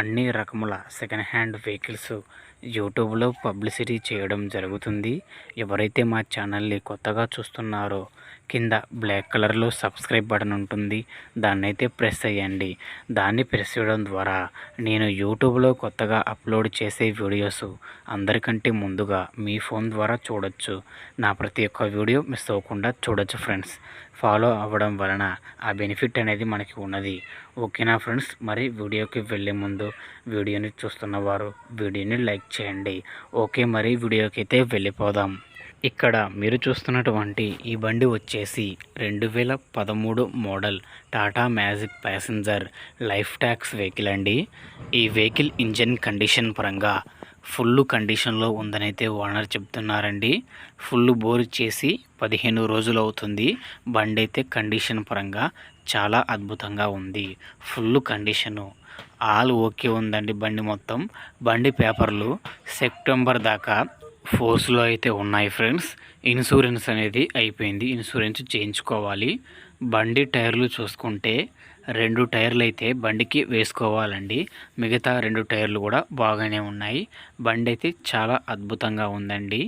అన్ని రకముల second hand vehicles యూట్యూబ్లో పబ్లిసిటీ చేయడం జరుగుతుంది. ఎవరైతే మా ఛానల్ని కొత్తగా చూస్తున్నారో కింద బ్లాక్ కలర్లో సబ్స్క్రైబ్ బటన్ ఉంటుంది. దాన్ని అయితే ప్రెస్ చేయండి. దాన్ని ప్రెస్ చేయడం ద్వారా నేను యూట్యూబ్లో కొత్తగా అప్లోడ్ చేసే వీడియోస్ అందరికంటే ముందుగా మీ ఫోన్ ద్వారా చూడొచ్చు. నా ప్రతి ఒక్క వీడియో మిస్ అవ్వకుండా చూడొచ్చు ఫ్రెండ్స్ ఫాలో అవ్వడం వలన ఆ బెనిఫిట్ అనేది మనకి ఉన్నది. ఓకేనా ఫ్రెండ్స్? మరి వీడియోకి వెళ్ళే ముందు వీడియోని చూస్తున్నవారు వీడియోని లైక్ చేయండి. ఓకే మరి వీడియోకి అయితే వెళ్ళిపోదాం. ఇక్కడ మీరు చూస్తున్నటువంటి ఈ బండి వచ్చేసి రెండు వేల పదమూడు model Tata Magic passenger life tax vehicle అండి. ఈ వెహికల్ ఇంజన్ కండిషన్ పరంగా ఫుల్ కండిషన్లో ఉందని అయితే ఓనర్ చెప్తున్నారండి. ఫుల్ బోర్ చేసి పదిహేను రోజులు అవుతుంది. బండి అయితే కండిషన్ పరంగా చాలా అద్భుతంగా ఉంది. Full condition. ఆల్ ఓకే ఉందండి బండి మొత్తం. బండి పేపర్లు సెప్టెంబర్ దాకా ఫోర్స్లో అయితే ఉన్నాయి ఫ్రెండ్స్. ఇన్సూరెన్స్ అనేది అయిపోయింది. ఇన్సూరెన్స్ చేయించుకోవాలి. బండి టైర్లు చూసుకుంటే రెండు టైర్లు అయితే బండికి వేసుకోవాలండి. మిగతా రెండు టైర్లు కూడా బాగానే ఉన్నాయి. బండి అయితే చాలా అద్భుతంగా ఉందండి.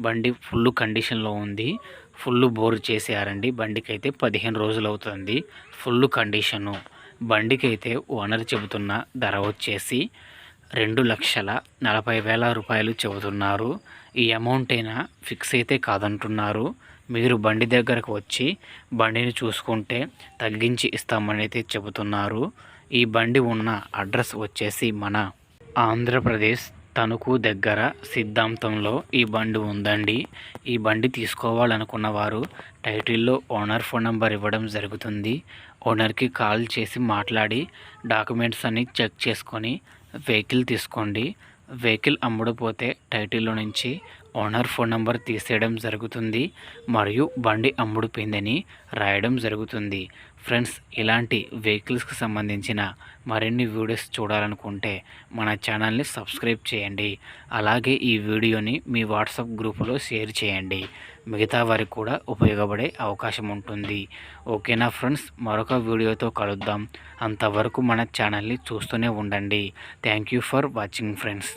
బండి ఫుల్ కండిషన్లో ఉంది. ఫుల్ బోర్ చేసేయారండి. బండికి అయితే పదిహేను రోజులు అవుతుంది. Full condition. బండికి అయితే ఓనర్ చెబుతున్న ధర వచ్చేసి రెండు లక్షల నలభై వేల రూపాయలు చెబుతున్నారు. ఈ అమౌంట్ అయినా ఫిక్స్ అయితే కాదంటున్నారు. మీరు బండి దగ్గరకు వచ్చి బండిని చూసుకుంటే తగ్గించి ఇస్తామని అయితే చెబుతున్నారు. ఈ బండి ఉన్న అడ్రస్ వచ్చేసి మన ఆంధ్రప్రదేశ్ తణుకు దగ్గర సిద్ధాంతంలో ఈ బండి ఉందండి. ఈ బండి తీసుకోవాలనుకున్న వారు టైటిల్లో ఓనర్ ఫోన్ నెంబర్ ఇవ్వడం జరుగుతుంది. ఓనర్కి కాల్ చేసి మాట్లాడి డాక్యుమెంట్స్ అన్ని చెక్ చేసుకొని వెహికల్ తీసుకోండి. వెహికల్ అమ్ముడుపోతే టైటిల్లో నుంచి ఓనర్ ఫోన్ నెంబర్ తీసేయడం జరుగుతుంది మరియు బండి అమ్ముడుపోయిందని రాయడం జరుగుతుంది. ఫ్రెండ్స్ ఇలాంటి వెహికల్స్కి సంబంధించిన మరిన్ని వీడియోస్ చూడాలనుకుంటే మన ఛానల్ని సబ్స్క్రైబ్ చేయండి. అలాగే ఈ వీడియోని మీ వాట్సాప్ గ్రూపులో షేర్ చేయండి. మిగతా వారికి కూడా ఉపయోగపడే అవకాశం ఉంటుంది. ఓకేనా ఫ్రెండ్స్? మరొక వీడియోతో కలుద్దాం. అంతవరకు మన ఛానల్ని చూస్తూనే ఉండండి. Thank you for watching friends.